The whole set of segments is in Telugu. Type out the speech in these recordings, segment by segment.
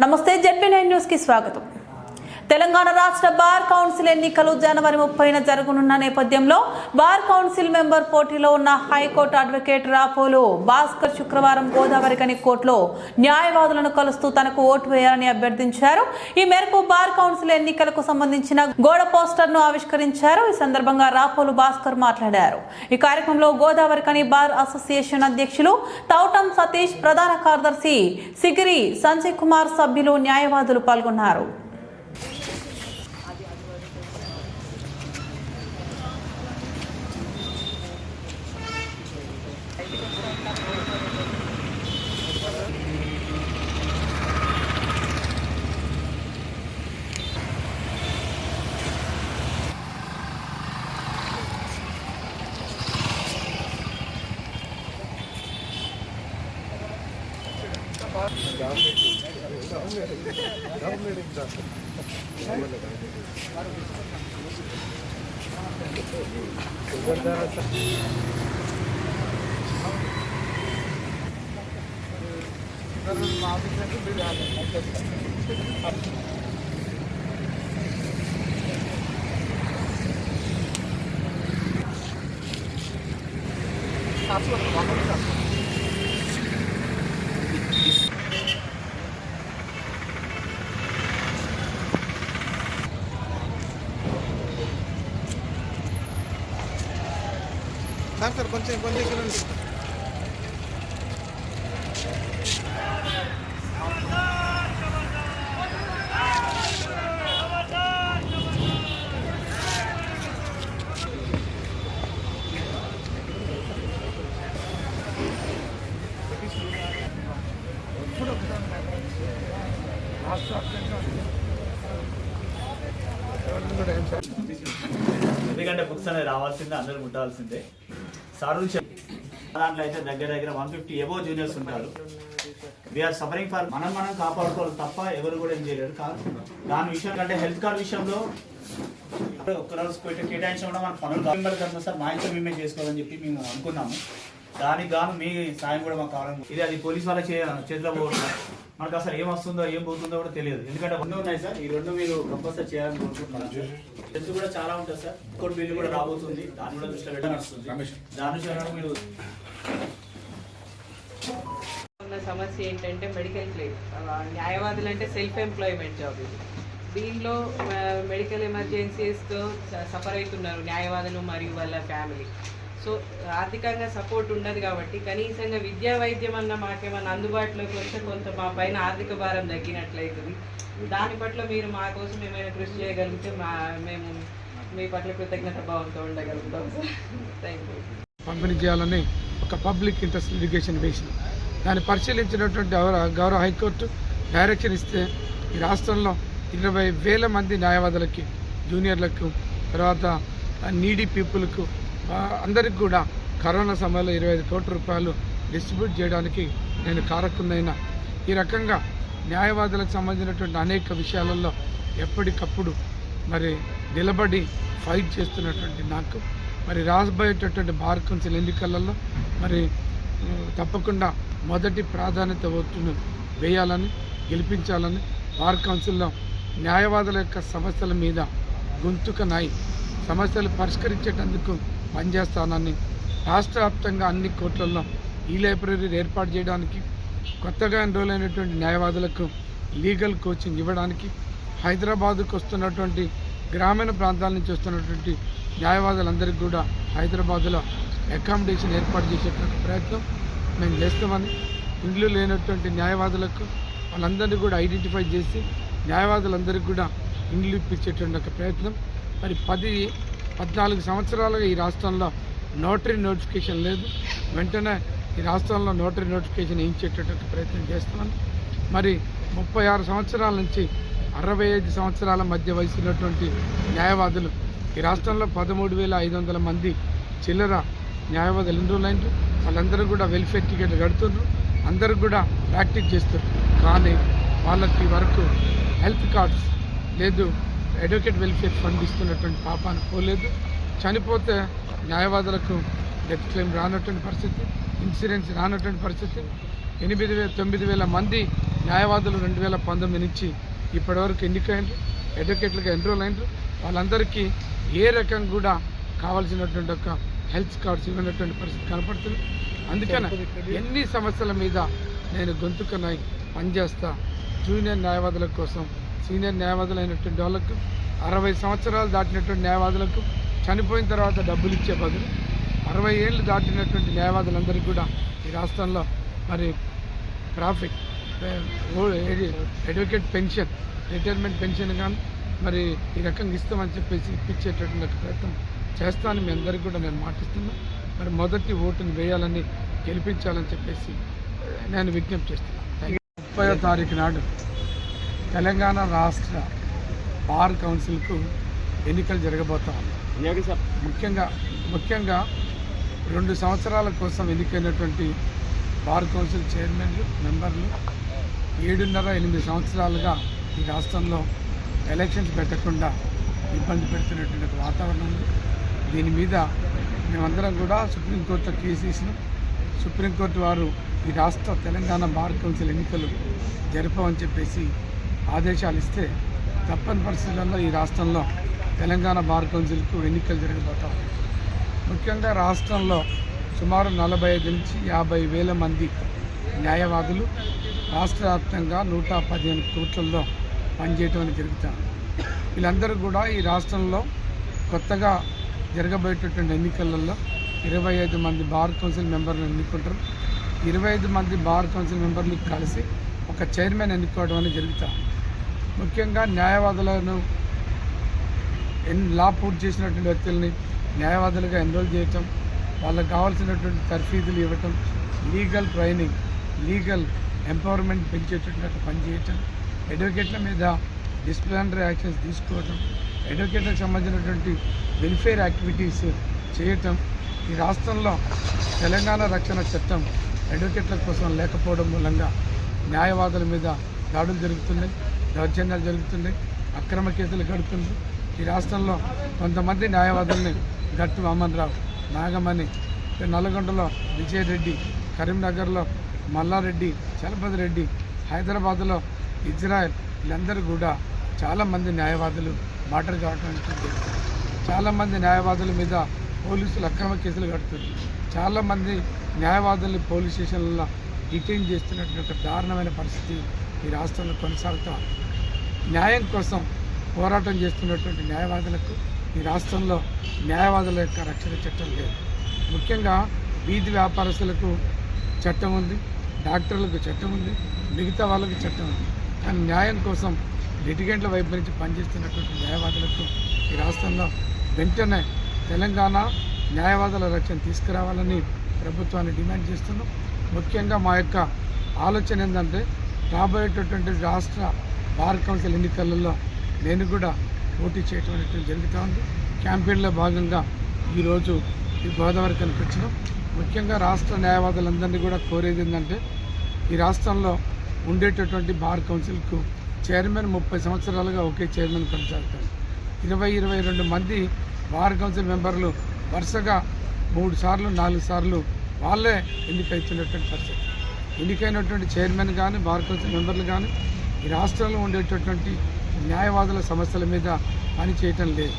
నమస్తే జెడ్పీ నైన్ న్యూస్ కి స్వాగతం తెలంగాణ రాష్ట్ర బార్ కౌన్సిల్ ఎన్నికలు జనవరి ముప్పైన జరగనున్న నేపథ్యంలో బార్ కౌన్సిల్ మెంబర్ పోటీలో ఉన్న హైకోర్టు అడ్వకేట్ రాపోలు భాస్కర్ శుక్రవారం గోదావరి కని కోర్టులో న్యాయవాదులను కలుస్తూ తనకు ఓటు వేయాలని అభ్యర్థించారు. ఈ మేరకు బార్ కౌన్సిల్ ఎన్నికలకు సంబంధించిన గోడ పోస్టర్ను ఆవిష్కరించారు. ఈ సందర్భంగా రాపోలు భాస్కర్ మాట్లాడారు. ఈ కార్యక్రమంలో గోదావరి కని బార్ అసోసియేషన్ అధ్యక్షులు తౌటం సతీష్ ప్రధాన కార్యదర్శి సిగిరి సంజయ్ కుమార్ సభ్యులు న్యాయవాదులు పాల్గొన్నారు. That's what సార్ సార్ కొంచెం కొంచెం ఇక్కడ ఎందుకంటే బుక్స్ అనేది రావాల్సిందే అందరూ ముట్టాల్సిందే. సార్ దాంట్లో అయితే దగ్గర దగ్గర వన్ ఫిఫ్టీ ఎబో జూనియర్స్ ఉంటారు. వీఆర్ సఫరింగ్ ఫర్ మనం మనం కాపాడుకోవాలి తప్ప ఎవరు కూడా ఏం చేయలేరు. కాదు దాని విషయం కంటే హెల్త్ కార్డ్ విషయంలో ఒక్క రోజు పెట్టి కేటాయించడం కూడా మన పనులు కదా. సార్ మా ఇంట్లో మేమే చేసుకోవాలని చెప్పి మేము అనుకున్నాము. దానికి గాను మీ సాయం కూడా మాకు కావడం ఇది అది పోలీస్ వాళ్ళ చే చేతిలో పోవడం మనకు అసలు ఏం వస్తుందో ఏం పోతుందో కూడా తెలియదు. ఎందుకంటే రెండు ఉన్నాయి సార్. ఈ రెండు మీరు కంపల్సరీ చేయాలని కోరుకుంటున్నాను హెల్త్ కూడా చాలా ఉంటుంది సార్. కోర్టు బిల్లు కూడా రాబోతుంది. దాన్ని కూడా దృష్టిలో పెట్టాల్సి వస్తుంది దాని నుంచి ఏమైనా మీరు ఉన్న సమస్య ఏంటంటే మెడికల్ క్లెయిమ్ న్యాయవాదులు అంటే సెల్ఫ్ ఎంప్లాయ్మెంట్ జాబ్ ఇది. దీనిలో మెడికల్ ఎమర్జెన్సీస్తో సఫర్ అవుతున్నారు న్యాయవాదులు మరియు వాళ్ళ ఫ్యామిలీ సో ఆర్థికంగా సపోర్ట్ ఉండదు కాబట్టి కనీసంగా విద్యా వైద్యం అన్న మాకేమన్నా అందుబాటులోకి వస్తే కొంత మా పైన ఆర్థిక భారం తగ్గినట్లయితుంది. దాని పట్ల మీరు మా కోసం ఏమైనా కృషి చేయగలిగితే మా మేము మీ పట్ల కృతజ్ఞత భావంతో ఉండగలుగుతాం. సార్ థ్యాంక్ యూ పంపిణీ చేయాలని ఒక పబ్లిక్ ఇంట్రెస్ట్ లిటిగేషన్ వేసిన దాన్ని పరిశీలించినటువంటి గౌరవ గౌరవ హైకోర్టు డైరెక్షన్ ఇస్తే ఈ రాష్ట్రంలో ఇరవై వేల మంది న్యాయవాదులకి జూనియర్లకు తర్వాత నీడీ పీపుల్కు అందరికి కూడా కరోనా సమయంలో ఇరవై ఐదు కోట్ల రూపాయలు డిస్ట్రిబ్యూట్ చేయడానికి నేను కారకున్నైనా ఈ రకంగా న్యాయవాదులకు సంబంధించినటువంటి అనేక విషయాలలో ఎప్పటికప్పుడు మరి నిలబడి ఫైట్ చేస్తున్నటువంటి నాకు మరి రాబోయేటటువంటి బార్ కౌన్సిల్ ఎన్నికలలో మరి తప్పకుండా మొదటి ప్రాధాన్యత ఓటును వేయాలని గెలిపించాలని బార్ కౌన్సిల్లో న్యాయవాదుల యొక్క సమస్యల మీద గొంతుక నాయి సమస్యలు పరిష్కరించేటందుకు పనిచేస్తానని రాష్ట్ర వ్యాప్తంగా అన్ని కోర్టులలో ఈ లైబ్రరీ ఏర్పాటు చేయడానికి కొత్తగా ఎన్రోల్ అయినటువంటి న్యాయవాదులకు లీగల్ కోచింగ్ ఇవ్వడానికి హైదరాబాద్కు వస్తున్నటువంటి గ్రామీణ ప్రాంతాల నుంచి వస్తున్నటువంటి న్యాయవాదులందరికీ కూడా హైదరాబాద్లో అకామిడేషన్ ఏర్పాటు చేసేటువంటి ప్రయత్నం మేము చేస్తామని ఇండ్లు లేనటువంటి న్యాయవాదులకు వాళ్ళందరినీ కూడా ఐడెంటిఫై చేసి న్యాయవాదులందరికీ కూడా ఇండ్లు ఇప్పించేటువంటి ఒక ప్రయత్నం. మరి పది పద్నాలుగు సంవత్సరాలుగా ఈ రాష్ట్రంలో నోటరీ నోటిఫికేషన్ లేదు. వెంటనే ఈ రాష్ట్రంలో నోటరీ నోటిఫికేషన్ వేయించేటటువంటి ప్రయత్నం చేస్తున్నాను మరి ముప్పై ఆరు సంవత్సరాల నుంచి అరవై ఐదు సంవత్సరాల మధ్య వయసు ఉన్నటువంటి న్యాయవాదులు ఈ రాష్ట్రంలో పదమూడు వేల ఐదు వందల మంది చిల్లర న్యాయవాదులు ఎన్రోల్ అయినారు వాళ్ళందరూ కూడా వెల్ఫేర్ టికెట్లు కడుతున్నారు. అందరూ కూడా ప్రాక్టీస్ చేస్తారు కానీ వాళ్ళకి వరకు హెల్త్ కార్డ్స్ లేదు. అడ్వకేట్ వెల్ఫేర్ ఫండ్ ఇస్తున్నటువంటి పాపాన్ని పోలేదు. చనిపోతే న్యాయవాదులకు డెత్ క్లెయిమ్ రానటువంటి పరిస్థితి ఇన్సూరెన్స్ రానటువంటి పరిస్థితి. ఎనిమిది వేల తొమ్మిది వేల మంది న్యాయవాదులు రెండు వేల పంతొమ్మిది నుంచి ఇప్పటివరకు ఎన్నికైనరు అడ్వకేట్లుగా ఎన్రోల్ అయినరు. వాళ్ళందరికీ ఏ రకం కూడా కావాల్సినటువంటి ఒక హెల్త్ కార్డ్స్ ఇవ్వనటువంటి పరిస్థితి కనపడుతుంది. అందుకని ఎన్ని సమస్యల మీద నేను గొంతుకనై పనిచేస్తా జూనియర్ న్యాయవాదుల కోసం సీనియర్ న్యాయవాదులు అయినటువంటి వాళ్ళకు అరవై సంవత్సరాలు దాటినటువంటి న్యాయవాదులకు చనిపోయిన తర్వాత డబ్బులు ఇచ్చే బదులు అరవై ఏళ్ళు దాటినటువంటి న్యాయవాదులందరికీ కూడా ఈ రాష్ట్రంలో మరి traffic advocate pension retirement pension కానీ మరి ఈ రకంగా ఇస్తామని చెప్పేసి ఇప్పించేటటువంటి ప్రయత్నం చేస్తానని మీ అందరికీ కూడా నేను మాటిస్తున్నా మరి మొదటి ఓటుని వేయాలని గెలిపించాలని చెప్పేసి నేను విజ్ఞప్తి చేస్తున్నాను. ముప్పై తారీఖు నాడు తెలంగాణ రాష్ట్ర బార్ కౌన్సిల్కు ఎన్నికలు జరగబోతా ఉన్నాయి ముఖ్యంగా ముఖ్యంగా రెండు సంవత్సరాల కోసం ఎన్నికైనటువంటి బార్ కౌన్సిల్ చైర్మన్లు మెంబర్లు ఏడున్నర ఎనిమిది సంవత్సరాలుగా ఈ రాష్ట్రంలో ఎలక్షన్స్ పెట్టకుండా ఇబ్బంది పెడుతున్నటువంటి ఒక వాతావరణం ఉంది. దీని మీద మేమందరం కూడా సుప్రీంకోర్టులో కేసు వేసినాం. సుప్రీంకోర్టు వారు ఈ రాష్ట్ర తెలంగాణ బార్ కౌన్సిల్ ఎన్నికలు జరపమని చెప్పేసి ఆదేశాలు ఇస్తే తప్పని పరిస్థితుల్లో ఈ రాష్ట్రంలో తెలంగాణ బార్ కౌన్సిల్కు ఎన్నికలు జరగబోతా ముఖ్యంగా రాష్ట్రంలో సుమారు నలభై ఐదు నుంచి యాభై వేల మంది న్యాయవాదులు రాష్ట్ర వ్యాప్తంగా నూట పదిహేను కోట్లలో పనిచేయటం అని జరుగుతారు వీళ్ళందరూ కూడా ఈ రాష్ట్రంలో కొత్తగా జరగబోయేటటువంటి ఎన్నికలలో ఇరవై ఐదు మంది బార్ కౌన్సిల్ మెంబర్లు ఎన్నుకుంటారు. ఇరవై ఐదు మంది బార్ కౌన్సిల్ మెంబర్లు కలిసి ఒక చైర్మన్ ఎన్నుకోవడం అనేది జరుగుతాం ముఖ్యంగా న్యాయవాదులను ఎన్ లా పూర్తి చేసినటువంటి వ్యక్తుల్ని న్యాయవాదులుగా ఎన్రోల్ చేయటం వాళ్ళకు కావాల్సినటువంటి తర్ఫీదులు ఇవ్వటం లీగల్ ట్రైనింగ్ లీగల్ ఎంపవర్మెంట్ పెంచేటటువంటి పనిచేయటం అడ్వకేట్ల మీద డిసిప్లినరీ యాక్షన్స్ తీసుకోవటం అడ్వకేట్లకు సంబంధించినటువంటి వెల్ఫేర్ యాక్టివిటీస్ చేయటం ఈ రాష్ట్రంలో తెలంగాణ రక్షణ చట్టం అడ్వకేట్ల కోసం లేకపోవడం మూలంగా న్యాయవాదుల మీద దాడులు జరుగుతున్నాయి. దౌర్జన్యాలు జరుగుతున్నాయి అక్రమ కేసులు గడుపుతుంది ఈ రాష్ట్రంలో కొంతమంది న్యాయవాదుల్ని గట్టు వామన్ రావు నాగమణి నల్గొండలో విజయ్ రెడ్డి కరీంనగర్లో మల్లారెడ్డి చలపతి రెడ్డి హైదరాబాద్లో ఇజ్రాయెల్ వీళ్ళందరూ కూడా చాలామంది న్యాయవాదులు మాటలు కావడం చాలామంది న్యాయవాదుల మీద పోలీసులు అక్రమ కేసులు కడుతున్నారు. చాలామంది న్యాయవాదుల్ని పోలీస్ స్టేషన్లలో డిటైన్ చేస్తున్నటువంటి ఒక దారుణమైన పరిస్థితి ఈ రాష్ట్రంలో కొనసాగుతా న్యాయం కోసం పోరాటం చేస్తున్నటువంటి న్యాయవాదులకు ఈ రాష్ట్రంలో న్యాయవాదుల యొక్క రక్షణ చట్టం లేదు. ముఖ్యంగా వీధి వ్యాపారస్తులకు చట్టం ఉంది డాక్టర్లకు చట్టం ఉంది మిగతా వాళ్ళకి చట్టం ఉంది. కానీ న్యాయం కోసం లిటిగెంట్ల వైపు నుంచి పనిచేస్తున్నటువంటి న్యాయవాదులకు ఈ రాష్ట్రంలో వెంటనే తెలంగాణ న్యాయవాదుల రక్షణ తీసుకురావాలని ప్రభుత్వాన్ని డిమాండ్ చేస్తున్నాం. ముఖ్యంగా మా యొక్క ఆలోచన ఏంటంటే రాబోయేటటువంటి రాష్ట్ర బార్ కౌన్సిల్ ఎన్నికలలో నేను కూడా పోటీ చేయటం అనేటువంటి జరుగుతూ ఉంది. క్యాంపెయిన్లో భాగంగా ఈరోజు ఈ గోదావరి కనిపించడం ముఖ్యంగా రాష్ట్ర న్యాయవాదులందరినీ కూడా కోరేది ఏంటంటే ఈ రాష్ట్రంలో ఉండేటటువంటి బార్ కౌన్సిల్కు చైర్మన్ ముప్పై సంవత్సరాలుగా ఒకే చైర్మన్ కొనసాగుతారు. ఇరవై ఇరవై రెండు మంది బార్ కౌన్సిల్ మెంబర్లు వరుసగా మూడు సార్లు నాలుగు సార్లు వాళ్ళే ఎన్నికైతున్నటువంటి పరిస్థితి. ఎన్నికైనటువంటి చైర్మన్ కానీ బార్ కౌన్సిల్ మెంబర్లు కానీ ఈ రాష్ట్రంలో ఉండేటటువంటి న్యాయవాదుల సమస్యల మీద పని చేయటం లేదు.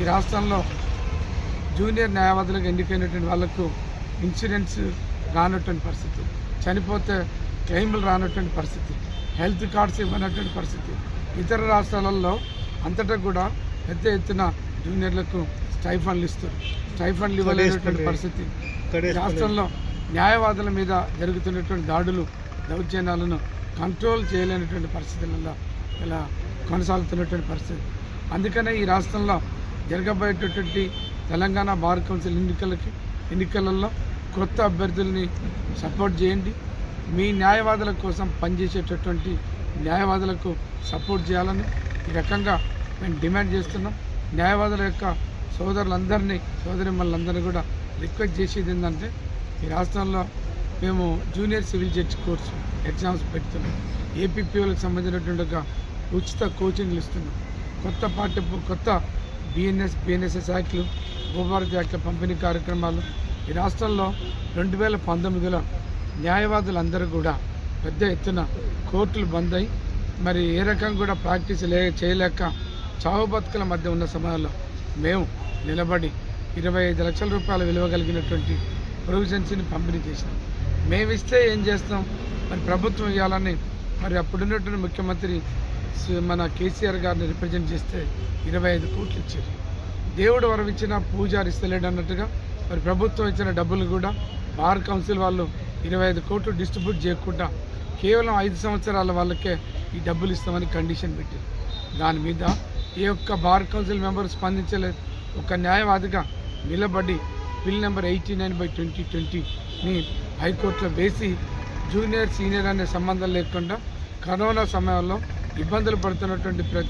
ఈ రాష్ట్రంలో జూనియర్ న్యాయవాదులకు ఎన్నికైనటువంటి వాళ్ళకు ఇన్సూరెన్స్ రానటువంటి పరిస్థితి చనిపోతే క్లెయిమ్లు రానటువంటి పరిస్థితి హెల్త్ కార్డ్స్ ఇవ్వనటువంటి పరిస్థితి ఇతర రాష్ట్రాలలో అంతటా కూడా పెద్ద ఎత్తున జూనియర్లకు స్టైఫండ్లు ఇస్తారు స్టైఫండ్లు ఇవ్వలేనటువంటి పరిస్థితి. రాష్ట్రంలో న్యాయవాదుల మీద జరుగుతున్నటువంటి దాడులు దౌర్జన్యాలను కంట్రోల్ చేయలేనటువంటి పరిస్థితులలో ఇలా కొనసాగుతున్నటువంటి పరిస్థితి. అందుకనే ఈ రాష్ట్రంలో జరగబోయేటటువంటి తెలంగాణ బార్ కౌన్సిల్ ఎన్నికలకి ఎన్నికలలో కొత్త అభ్యర్థుల్ని సపోర్ట్ చేయండి. మీ న్యాయవాదుల కోసం పనిచేసేటటువంటి న్యాయవాదులకు సపోర్ట్ చేయాలని ఈ రకంగా మేము డిమాండ్ చేస్తున్నాం. న్యాయవాదుల యొక్క సోదరులందరినీ సోదరిమ్మలందరినీ కూడా రిక్వెస్ట్ చేసేది ఏంటంటే ఈ రాష్ట్రంలో మేము junior civil judge course exams పెడుతున్నాం. ఏపీపీఓలకు సంబంధించినటువంటి ఒక ఉచిత కోచింగ్లు ఇస్తున్నాం. కొత్త పాఠ్య కొత్త బిఎన్ఎస్ బిఎన్ఎస్ఎస్ యాక్ట్లు భూభారతి యాక్ట్ల పంపిణీ కార్యక్రమాలు. ఈ రాష్ట్రంలో రెండు వేల పంతొమ్మిదిలో న్యాయవాదులందరూ కూడా పెద్ద ఎత్తున కోర్టులు బంద్ అయి మరి ఏ రకంగా కూడా ప్రాక్టీస్ లే చేయలేక చావు బతుకుల మధ్య ఉన్న సమయంలో మేము నిలబడి ఇరవై ఐదు లక్షల రూపాయలు విలువ కలిగినటువంటి ప్రొవిజన్స్ని పంపిణీ చేసినాం. మేము ఇస్తే ఏం చేస్తాం? మరి ప్రభుత్వం ఇవ్వాలని మరి అప్పుడున్నటువంటి ముఖ్యమంత్రి మన కేసీఆర్ గారిని రిప్రజెంట్ చేస్తే ఇరవై ఐదు కోట్లు ఇచ్చారు. దేవుడు వరవిచ్చిన పూజారి ఇస్తలేడు అన్నట్టుగా మరి ప్రభుత్వం ఇచ్చిన డబ్బులు కూడా బార్ కౌన్సిల్ వాళ్ళు ఇరవై ఐదు కోట్లు డిస్ట్రిబ్యూట్ చేయకుండా కేవలం ఐదు సంవత్సరాల వాళ్ళకే ఈ డబ్బులు ఇస్తామని కండిషన్ పెట్టారు. దాని మీద ఏ ఒక్క బార్ కౌన్సిల్ మెంబర్ స్పందించలేదు. ఒక న్యాయవాదిగా నిలబడి bill number eighty nine by twenty ట్వంటీని హైకోర్టులో వేసి జూనియర్ సీనియర్ అనే సంబంధం లేకుండా కరోనా సమయంలో ఇబ్బందులు పడుతున్నటువంటి ప్రతి